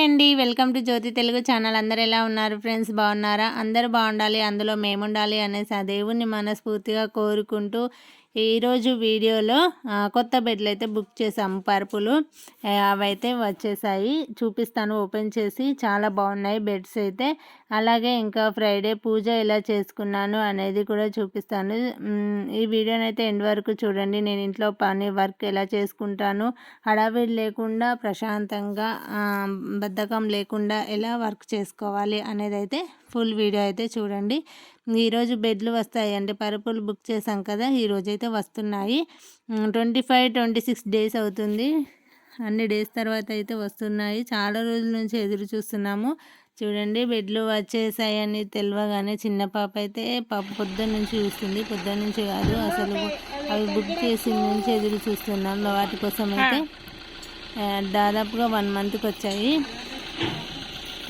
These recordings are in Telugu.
హాయ్ అండి. Welcome to Jyothi Telugu channel. అందరు ఎలా ఉన్నారు? ఫ్రెండ్స్ బాగున్నారా? అందరూ బాగుండాలి అందులో మేముండాలి అనేసి ఆ దేవుణ్ణి మనస్ఫూర్తిగా కోరుకుంటూ ఈరోజు వీడియోలో కొత్త బెడ్లు అయితే బుక్ చేసాము పరుపులు అవైతే వచ్చేసాయి. చూపిస్తాను ఓపెన్ చేసి. చాలా బాగున్నాయి బెడ్స్ అయితే. అలాగే ఇంకా ఫ్రైడే పూజ ఎలా చేసుకున్నాను అనేది కూడా చూపిస్తాను. ఈ వీడియోని అయితే ఎండ్ వరకు చూడండి. నేను ఇంట్లో పని వర్క్ ఎలా చేసుకుంటాను హడావిడి లేకుండా ప్రశాంతంగా బద్ధకం లేకుండా ఎలా వర్క్ చేసుకోవాలి అనేది అయితే ఫుల్ వీడియో అయితే చూడండి. ఈరోజు బెడ్లు వస్తాయి అంటే పరుపులు బుక్ చేసాం కదా ఈరోజు అయితే వస్తున్నాయి. Twenty five twenty six days అవుతుంది. అన్ని డేస్ తర్వాత అయితే వస్తున్నాయి. చాలా రోజుల నుంచి ఎదురు చూస్తున్నాము. చూడండి బెడ్లు వచ్చేసాయని తెలియగానే చిన్న పాప అయితే పాప పొద్దున్న నుంచి చూస్తుంది. పొద్దున్న నుంచి కాదు అసలు అవి బుక్ చేసిన నుంచి ఎదురు చూస్తున్నాం. వాటి కోసం అయితే దాదాపుగా వన్ మంత్కి వచ్చాయి.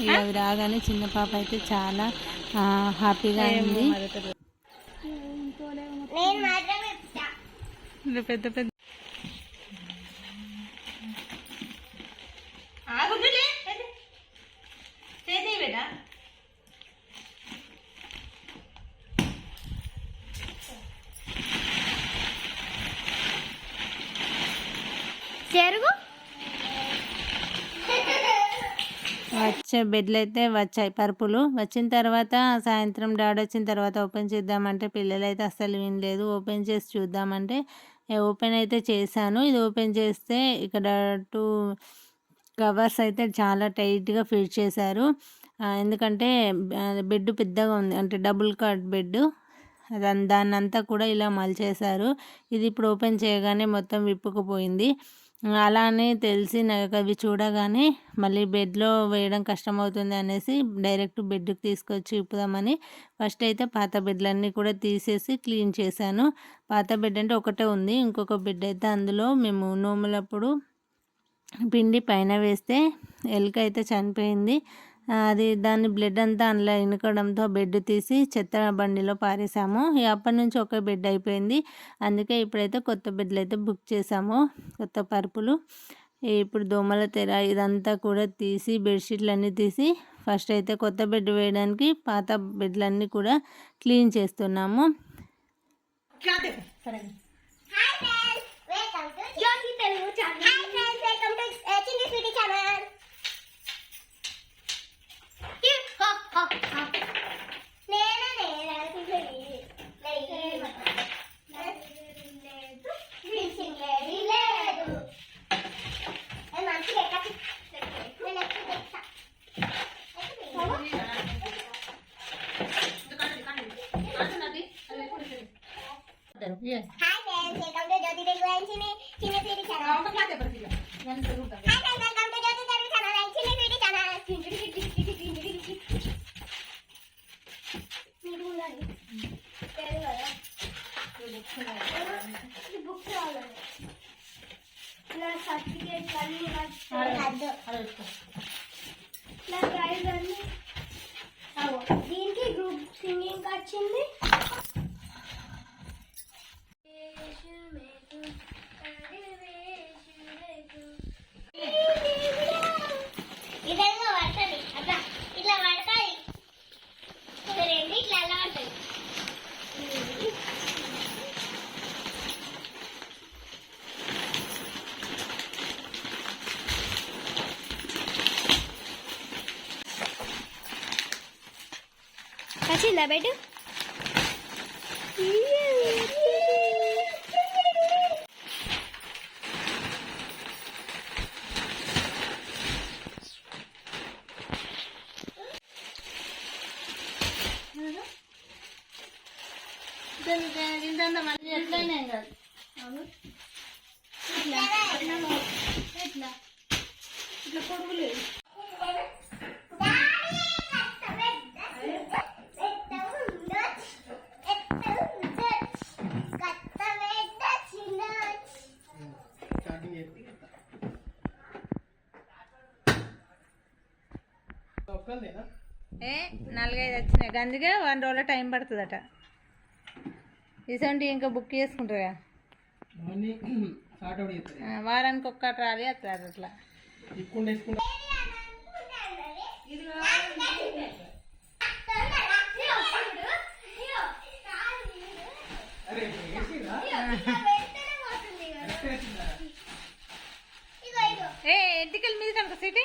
ఇక అవి రాగానే చిన్న పాప అయితే చాలా ఆ, హ్యాపీగా ఉంది. పెద్ద పెద్ద వచ్చే బెడ్లు అయితే వచ్చాయి పరుపులు. వచ్చిన తర్వాత సాయంత్రం డాడ్ వచ్చిన తర్వాత ఓపెన్ చేద్దామంటే పిల్లలు అయితే అస్సలు వినలేదు. ఓపెన్ చేసి చూద్దామంటే ఓపెన్ అయితే చేశాను ఇది ఓపెన్ చేస్తే ఇక్కడ టూ కవర్స్ అయితే చాలా టైట్గా ఫిట్ చేశారు. ఎందుకంటే బెడ్ పెద్దగా ఉంది. అంటే డబుల్ కాట్ బెడ్ దాన్ని దాన్ని అంతా కూడా ఇలా మలిచేశారు. ఇది ఇప్పుడు ఓపెన్ చేయగానే మొత్తం విప్పుకుపోయింది. అలానే తెలిసి నాకు అవి చూడగానే మళ్ళీ బెడ్లో వేయడం కష్టమవుతుంది అనేసి డైరెక్ట్ బెడ్కి తీసుకొచ్చి ఇప్పుదామని ఫస్ట్ అయితే పాత బెడ్లన్నీ కూడా తీసేసి క్లీన్ చేశాను. పాత బెడ్ అంటే ఒకటే ఉంది. ఇంకొక బెడ్ అయితే అందులో మేము నోములప్పుడు పిండి పైన వేస్తే ఎలుక అయితే చనిపోయింది. అది దాని బ్లడ్ అంతా అందులో ఇనుకడంతో బెడ్ తీసి చెత్త బండిలో పారేసాము. అప్పటి నుంచి ఒక బెడ్ అయిపోయింది. అందుకే ఇప్పుడైతే కొత్త బెడ్లు అయితే బుక్ చేసాము కొత్త పరుపులు. ఇప్పుడు దోమల తెర ఇదంతా కూడా తీసి బెడ్షీట్లు అన్నీ తీసి ఫస్ట్ అయితే కొత్త బెడ్ వేయడానికి పాత బెడ్లన్నీ కూడా క్లీన్ చేస్తున్నాము. ఛానల్ హాయ్ ఫ్రెండ్స్ దీనికి గ్రూప్ సింగింగ్ వచ్చింది ఇదంగా పడుతుంది అట్లా ఇట్లా పడుతుంది ఇది రెండు ఇట్లా అలా ఉంటుంది వచ్చిందా బయట మళ్ళీ ఎట్లయినా కాదు ఇట్లా ఇట్లా ఇట్లా ఏ వచ్చినాయి. అందుకే వన్ రోజులో టైం పడుతుందట. ఇసంటి ఇంకా బుక్ చేసుకుంటారా వారానికి ఒక్క ట్రాలీ వస్తారు అట్లా. ఏ ఎంటికల్ మీద సిటీ.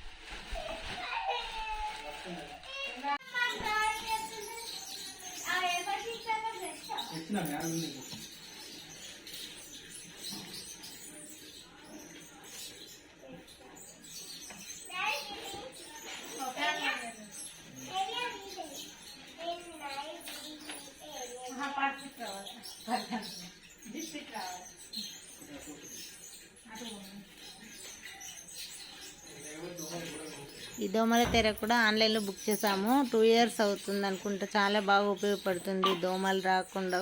తెలుసా? తెచ్చిన దోమల తెర కూడా ఆన్లైన్లో బుక్ చేసాము టూ ఇయర్స్ అవుతుంది అనుకుంటా. చాలా బాగా ఉపయోగపడుతుంది. దోమలు రాకుండా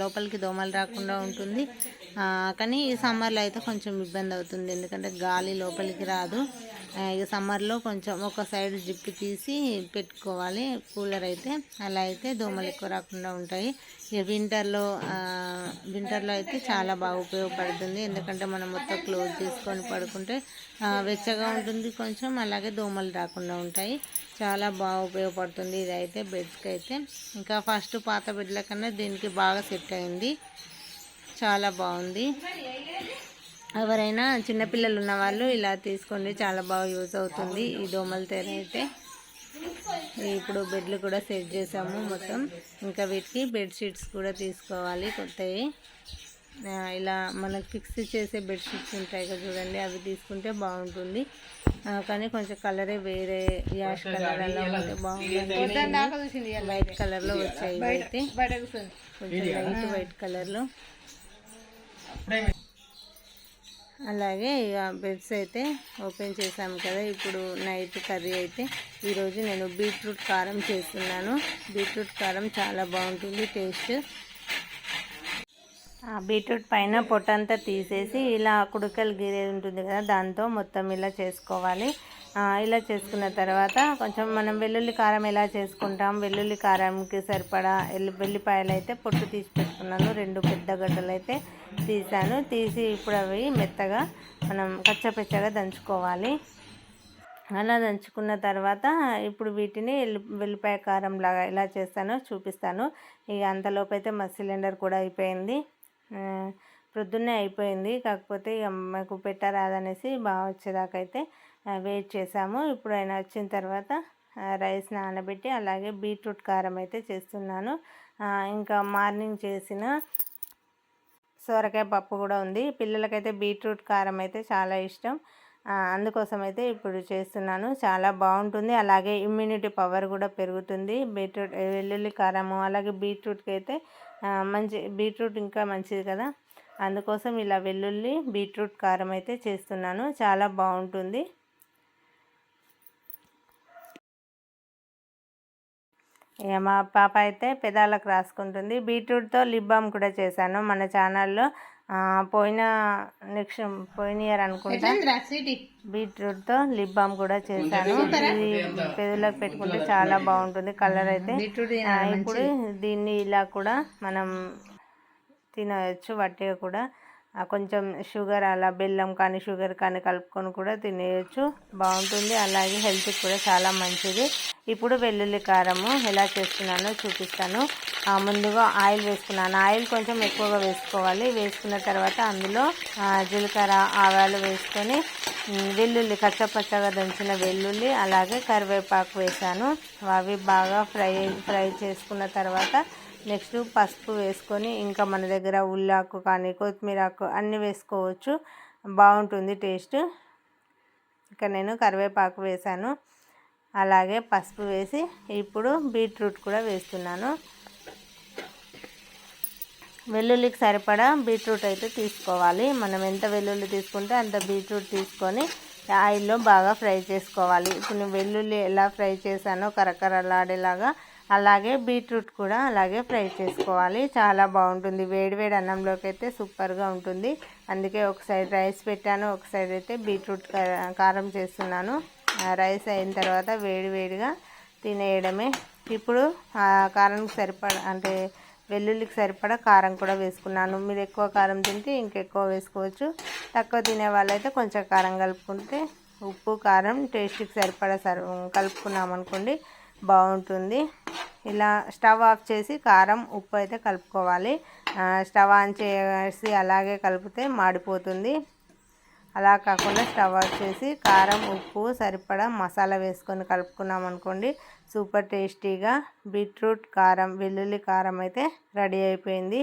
లోపలికి దోమలు రాకుండా ఉంటుంది. కానీ ఈ సమ్మర్లో అయితే కొంచెం ఇబ్బంది అవుతుంది. ఎందుకంటే గాలి లోపలికి రాదు. ఇక సమ్మర్లో కొంచెం ఒక సైడ్ జిప్పు తీసి పెట్టుకోవాలి. కూలర్ అయితే అలా అయితే దోమలు ఎక్కువ రాకుండా ఉంటాయి. ఇక వింటర్లో వింటర్లో అయితే చాలా బాగా ఉపయోగపడుతుంది. ఎందుకంటే మనం మొత్తం క్లోజ్ తీసుకొని పడుకుంటే వెచ్చగా ఉంటుంది కొంచెం అలాగే దోమలు రాకుండా ఉంటాయి. చాలా బాగా ఉపయోగపడుతుంది. ఇదైతే బెడ్స్కి అయితే ఇంకా ఫస్ట్ పాత బెడ్ల కన్నా దీనికి బాగా సెట్ అయింది. చాలా బాగుంది. ఎవరైనా చిన్నపిల్లలు ఉన్న వాళ్ళు ఇలా తీసుకోండి చాలా బాగా యూజ్ అవుతుంది ఈ దోమల తెర అయితే. ఇప్పుడు బెడ్లు కూడా సెట్ చేసాము మొత్తం. ఇంకా వీటికి బెడ్షీట్స్ కూడా తీసుకోవాలి కొత్తవి. ఇలా మనకు ఫిక్స్ చేసే బెడ్షీట్స్ ఉంటాయి కదా చూడండి అవి తీసుకుంటే బాగుంటుంది. కానీ కొంచెం కలరే వేరే యాష్ కలర్ అలా ఉంటే బాగుంటుంది. వైట్ కలర్లో వచ్చాయి అయితే కొంచెం లైట్ వైట్ కలర్లో అలాగే ఇక బెడ్స్ అయితే ఓపెన్ చేసాము కదా. ఇప్పుడు నైట్ కర్రీ అయితే ఈరోజు నేను బీట్రూట్ కారం చేస్తున్నాను. బీట్రూట్ కారం చాలా బాగుంటుంది టేస్ట్. ఆ బీట్రూట్ పైన పొట్టంతా తీసేసి ఇలా కుడుకలు గిరి ఉంటుంది కదా దాంతో మొత్తం ఇలా చేసుకోవాలి. ఇలా చేసుకున్న తర్వాత కొంచెం మనం వెల్లుల్లి కారం ఎలా చేసుకుంటాం? వెల్లుల్లి కారంకి సరిపడా వెల్లు వెల్లిపాయలు అయితే పొట్టు తీసి పెట్టుకున్నాను. రెండు పెద్ద గడ్డలు అయితే తీసాను. తీసి ఇప్పుడు అవి మెత్తగా మనం కచ్చపెచ్చగా దంచుకోవాలి. అలా దంచుకున్న తర్వాత ఇప్పుడు వీటిని వెల్లు వెల్లిపాయ కారం లాగా ఎలా చేస్తానో చూపిస్తాను. ఇక అంతలోపు అయితే మా సిలిండర్ కూడా అయిపోయింది. ప్రొద్దున్నే అయిపోయింది. కాకపోతే ఇక మాకు పెట్టరాదనేసి బాగా వచ్చేదాకైతే వెయిట్ చేసాము. ఇప్పుడు ఆయన వచ్చిన తర్వాత రైస్ నానబెట్టి అలాగే బీట్రూట్ కారం అయితే చేస్తున్నాను. ఇంకా మార్నింగ్ చేసిన సొరకాయ పప్పు కూడా ఉంది. పిల్లలకైతే బీట్రూట్ కారం అయితే చాలా ఇష్టం. అందుకోసం అయితే ఇప్పుడు చేస్తున్నాను. చాలా బాగుంటుంది. అలాగే ఇమ్యూనిటీ పవర్ కూడా పెరుగుతుంది. బీట్రూట్ వెల్లుల్లి కారము అలాగే బీట్రూట్కి అయితే మంచి బీట్రూట్ ఇంకా మంచిది కదా. అందుకోసం ఇలా వెల్లుల్లి బీట్రూట్ కారం అయితే చేస్తున్నాను. చాలా బాగుంటుంది. మా పాప అయితే పెదాలకు రాసుకుంటుంది. బీట్రూట్తో లిప్ బామ్ కూడా చేశాను మన ఛానల్లో. పోయిన నెక్స్ట్ పోయిన ఇయర్ అనుకుంటా బీట్రూట్తో లిప్ బామ్ కూడా చేశాను. ఇది పెదవులకు పెట్టుకుంటే చాలా బాగుంటుంది కలర్ అయితే. ఇప్పుడు దీన్ని ఇలా కూడా మనం తినవచ్చు వట్టిగా కూడా. కొంచెం షుగర్ అలా బెల్లం కానీ షుగర్ కానీ కలుపుకొని కూడా తినేయచ్చు. బాగుంటుంది. అలాగే హెల్త్కి కూడా చాలా మంచిది. ఇప్పుడు వెల్లుల్లి కారము ఎలా చేస్తున్నానో చూపిస్తాను. ముందుగా ఆయిల్ వేసుకున్నాను. ఆయిల్ కొంచెం ఎక్కువగా వేసుకోవాలి. వేసుకున్న తర్వాత అందులో జీలకర్ర ఆవాలు వేసుకొని వెల్లుల్లి కచ్చపచ్చగా దంచిన వెల్లుల్లి అలాగే కరివేపాకు వేసాను అవి బాగా ఫ్రై ఫ్రై చేసుకున్న తర్వాత నెక్స్ట్ పసుపు వేసుకొని ఇంకా మన దగ్గర ఉల్లాకు కానీ కొత్తిమీరాకు అన్నీ వేసుకోవచ్చు. బాగుంటుంది టేస్ట్. ఇంకా నేను కరివేపాకు వేసాను అలాగే పసుపు వేసి ఇప్పుడు బీట్రూట్ కూడా వేస్తున్నాను. వెల్లుల్లికి సరిపడా బీట్రూట్ అయితే తీసుకోవాలి. మనం ఎంత వెల్లుల్లి తీసుకుంటే అంత బీట్రూట్ తీసుకొని ఆయిల్లో బాగా ఫ్రై చేసుకోవాలి. ఇప్పుడు నేను వెల్లుల్లి ఎలా ఫ్రై చేశానో కరకరలాడేలాగా అలాగే బీట్రూట్ కూడా అలాగే ఫ్రై చేసుకోవాలి. చాలా బాగుంటుంది. వేడివేడి అన్నంలోకి అయితే సూపర్గా ఉంటుంది. అందుకే ఒక సైడ్ రైస్ పెట్టాను. ఒక సైడ్ అయితే బీట్రూట్ కారం చేస్తున్నాను. ఆ రైస్ అయిన తర్వాత వేడివేడిగా తినేయడమే. ఇప్పుడు ఆ కారానికి సరిపడ అంటే వెల్లుల్లికి సరిపడా కారం కూడా వేసుకున్నాను. మీరు ఎక్కువ కారం తింటే ఇంకెక్కువ వేసుకోవచ్చు. తక్కువ తినే వాళ్ళైతే కొంచెం కారం కలుపుకుంటే ఉప్పు కారం టేస్ట్కి సరిపడా సరి కలుపుకున్నాం అనుకోండి బాగుంటుంది. ఇలా స్టవ్ ఆఫ్ చేసి కారం ఉప్పు అయితే కలుపుకోవాలి. స్టవ్ ఆన్ చేసి అలాగే కలిపితే మాడిపోతుంది. అలా కాకుండా స్టవ్ ఆఫ్ చేసి కారం ఉప్పు సరిపడా మసాలా వేసుకొని కలుపుకున్నాం అనుకోండి సూపర్ టేస్టీగా. బీట్రూట్ కారం వెల్లుల్లి కారం అయితే రెడీ అయిపోయింది.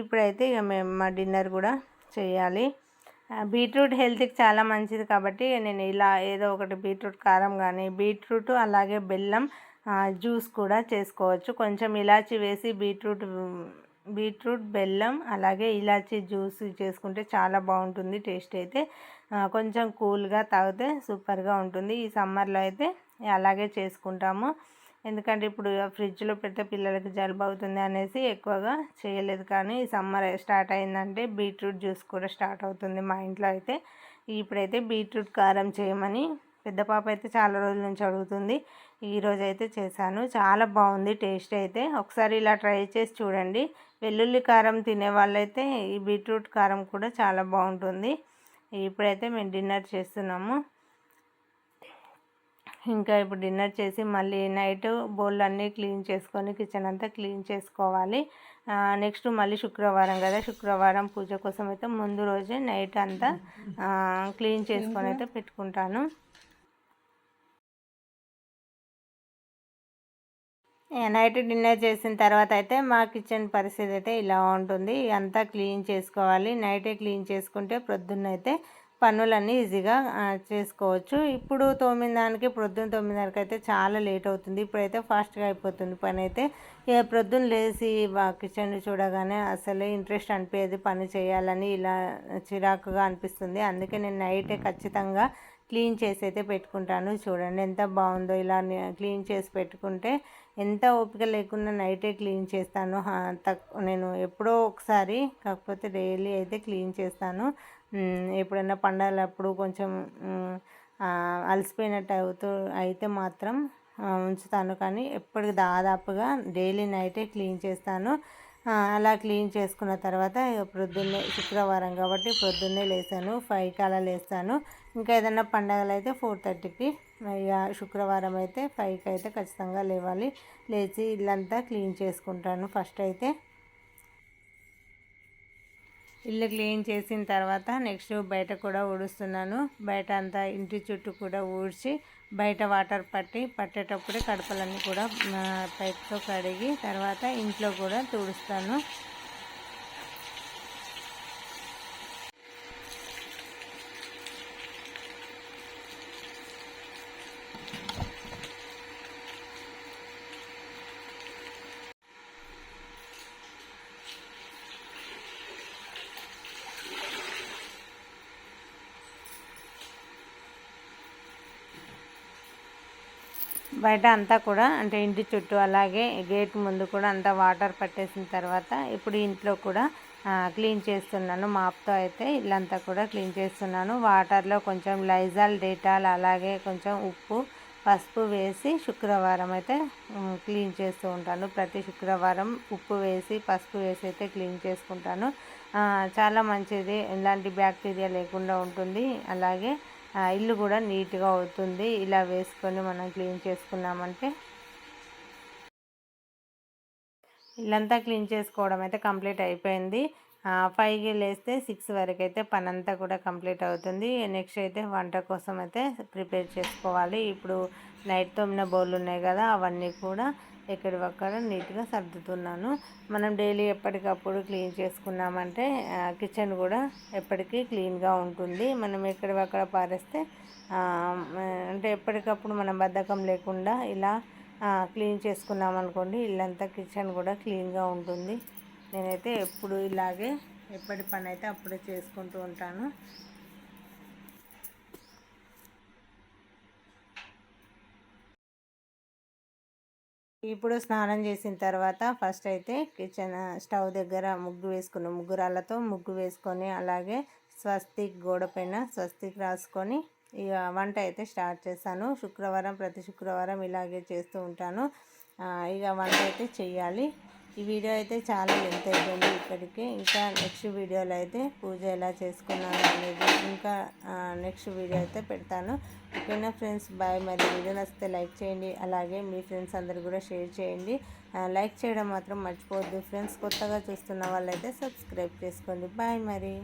ఇప్పుడైతే ఇక మేము మా డిన్నర్ కూడా చేయాలి. బీట్రూట్ హెల్త్కి చాలా మంచిది కాబట్టి నేను ఇలా ఏదో ఒకటి బీట్రూట్ కారం కానీ బీట్రూట్ అలాగే బెల్లం జ్యూస్ కూడా చేసుకోవచ్చు. కొంచెం ఇలాచి వేసి బీట్రూట్ బీట్రూట్ బెల్లం అలాగే ఇలాచి జ్యూస్ చేసుకుంటే చాలా బాగుంటుంది టేస్ట్ అయితే. కొంచెం కూల్గా తాగితే సూపర్గా ఉంటుంది. ఈ సమ్మర్లో అయితే అలాగే చేసుకుంటాము. ఎందుకంటే ఇప్పుడు ఫ్రిడ్జ్లో పెడితే పిల్లలకి జలుబు అవుతుంది అనేసి ఎక్కువగా చేయలేదు. కానీ ఈ సమ్మర్ స్టార్ట్ అయిందంటే బీట్రూట్ జ్యూస్ కూడా స్టార్ట్ అవుతుంది మా ఇంట్లో అయితే. ఇప్పుడైతే బీట్రూట్ కారం చేయమని పెద్ద పాప అయితే చాలా రోజుల నుంచి అడుగుతుంది. ఈరోజు అయితే చేశాను. చాలా బాగుంది టేస్ట్ అయితే. ఒకసారి ఇలా ట్రై చేసి చూడండి. వెల్లుల్లి కారం తినే వాళ్ళైతే ఈ బీట్రూట్ కారం కూడా చాలా బాగుంటుంది. ఇప్పుడైతే మేము డిన్నర్ చేస్తున్నాము. ఇంకా ఇప్పుడు డిన్నర్ చేసి మళ్ళీ నైట్ బౌల్ అన్నీ క్లీన్ చేసుకొని కిచెన్ అంతా క్లీన్ చేసుకోవాలి. నెక్స్ట్ మళ్ళీ శుక్రవారం కదా. శుక్రవారం పూజ కోసం అయితే ముందు రోజే నైట్ అంతా క్లీన్ చేసుకొని అయితే పెట్టుకుంటాను. నైట్ డిన్నర్ చేసిన తర్వాత అయితే మా కిచెన్ పరిస్థితి అయితే ఇలా ఉంటుంది. అంతా క్లీన్ చేసుకోవాలి. నైటే క్లీన్ చేసుకుంటే ప్రొద్దున్నైతే పనులన్నీ ఈజీగా చేసుకోవచ్చు. ఇప్పుడు తొమ్మిది దానికి ప్రొద్దున తొమ్మిదిన్నరకి అయితే చాలా లేట్ అవుతుంది. ఇప్పుడైతే ఫాస్ట్గా అయిపోతుంది పని అయితే. ఇక ప్రొద్దున లేచి కిచెన్ చూడగానే అసలే ఇంట్రెస్ట్ అనిపించేది పని చేయాలని ఇలా చిరాకుగా అనిపిస్తుంది. అందుకే నేను నైటే ఖచ్చితంగా క్లీన్ చేసి అయితే పెట్టుకుంటాను. చూడండి ఎంత బాగుందో ఇలా క్లీన్ చేసి పెట్టుకుంటే ఎంత ఓపిక లేకుండా నైటే క్లీన్ చేస్తాను. తక్- నేను ఎప్పుడో ఒకసారి కాకపోతే డైలీ అయితే క్లీన్ చేస్తాను. ఎప్పుడైనా పండాలప్పుడు కొంచెం అలసిపోయినట్టు అవుతూ అయితే మాత్రం ఉంచుతాను. కానీ ఎప్పటికి దాదాపుగా డైలీ నైటే క్లీన్ చేస్తాను. అలా క్లీన్ చేసుకున్న తర్వాత ఇక ప్రొద్దున్నే శుక్రవారం కాబట్టి ప్రొద్దున్నే లేసాను ఫైవ్కి అలా లేస్తాను. ఇంకా ఏదైనా పండగలు అయితే ఫోర్ థర్టీకి ఇక శుక్రవారం అయితే ఫైవ్కి అయితే ఖచ్చితంగా లేవాలి. లేచి ఇల్లంతా క్లీన్ చేసుకుంటాను ఫస్ట్ అయితే. ఇల్లు క్లీన్ చేసిన తర్వాత నెక్స్ట్ బయట కూడా ఊడుస్తున్నాను. బయట అంతా ఇంటి చుట్టూ కూడా ఊడ్చి బయట వాటర్ పట్టి పట్టేటప్పుడే కడపలన్నీ కూడా పైప్తో కడిగి తర్వాత ఇంట్లో కూడా తుడుస్తాను. బయట అంతా కూడా అంటే ఇంటి చుట్టూ అలాగే గేట్ ముందు కూడా అంతా వాటర్ పట్టేసిన తర్వాత ఇప్పుడు ఇంట్లో కూడా క్లీన్ చేస్తున్నాను. మాప్తో అయితే ఇల్లంతా కూడా క్లీన్ చేస్తున్నాను. వాటర్లో కొంచెం లైజాల్ డేటాల్ అలాగే కొంచెం ఉప్పు పసుపు వేసి శుక్రవారం అయితే క్లీన్ చేస్తూ ఉంటాను. ప్రతి శుక్రవారం ఉప్పు వేసి పసుపు వేసి అయితే క్లీన్ చేసుకుంటాను. చాలా మంచిది. ఎలాంటి బ్యాక్టీరియా లేకుండా ఉంటుంది. అలాగే ఇల్లు కూడా నీట్గా అవుతుంది. ఇలా వేసుకొని మనం క్లీన్ చేసుకున్నామంటే ఇల్లంతా క్లీన్ చేసుకోవడం అయితే కంప్లీట్ అయిపోయింది. ఫైవ్కి లేస్తే సిక్స్ వరకు అయితే పని అంతా కూడా కంప్లీట్ అవుతుంది. నెక్స్ట్ అయితే వంట కోసం అయితే ప్రిపేర్ చేసుకోవాలి. ఇప్పుడు నైట్ తోమిన బౌల్ ఉన్నాయి కదా అవన్నీ కూడా ఎక్కడి ఒక్కడ నీట్గా సర్దుతున్నాను. మనం డైలీ ఎప్పటికప్పుడు క్లీన్ చేసుకున్నామంటే కిచెన్ కూడా ఎప్పటికీ క్లీన్గా ఉంటుంది. మనం ఎక్కడి అక్కడ పారేస్తే అంటే ఎప్పటికప్పుడు మనం బద్ధకం లేకుండా ఇలా క్లీన్ చేసుకున్నాం అనుకోండి ఇల్లంతా కిచెన్ కూడా క్లీన్గా ఉంటుంది. నేనైతే ఎప్పుడు ఇలాగే ఎప్పటి పని అయితే అప్పుడే చేసుకుంటూ ఉంటాను. ఇప్పుడు స్నానం చేసిన తర్వాత ఫస్ట్ అయితే కిచెన్ స్టవ్ దగ్గర ముగ్గు వేసుకున్నాం. ముగ్గురాళ్ళతో ముగ్గు వేసుకొని అలాగే స్వస్తిక్ గోడ పైన స్వస్తిక్ రాసుకొని ఇక వంట అయితే స్టార్ట్ చేస్తాను. శుక్రవారం ప్రతి శుక్రవారం ఇలాగే చేస్తూ ఉంటాను. ఇక వంట అయితే చెయ్యాలి. ఈ వీడియో అయితే చాలా లెంత్ అయిపోయింది ఇప్పటికే. ఇంకా నెక్స్ట్ వీడియోలో అయితే పూజ ఎలా చేసుకున్నాను అనేది ఇంకా నెక్స్ట్ వీడియో అయితే పెడతాను. ఓకేనా ఫ్రెండ్స్ బాయ్ మరి వీడియో నచ్చితే లైక్ చేయండి. అలాగే మీ ఫ్రెండ్స్ అందరు కూడా షేర్ చేయండి. లైక్ చేయడం మాత్రం మర్చిపోవద్దు. ఫ్రెండ్స్ కొత్తగా చూస్తున్న వాళ్ళైతే సబ్స్క్రైబ్ చేసుకోండి. బాయ్ మరి.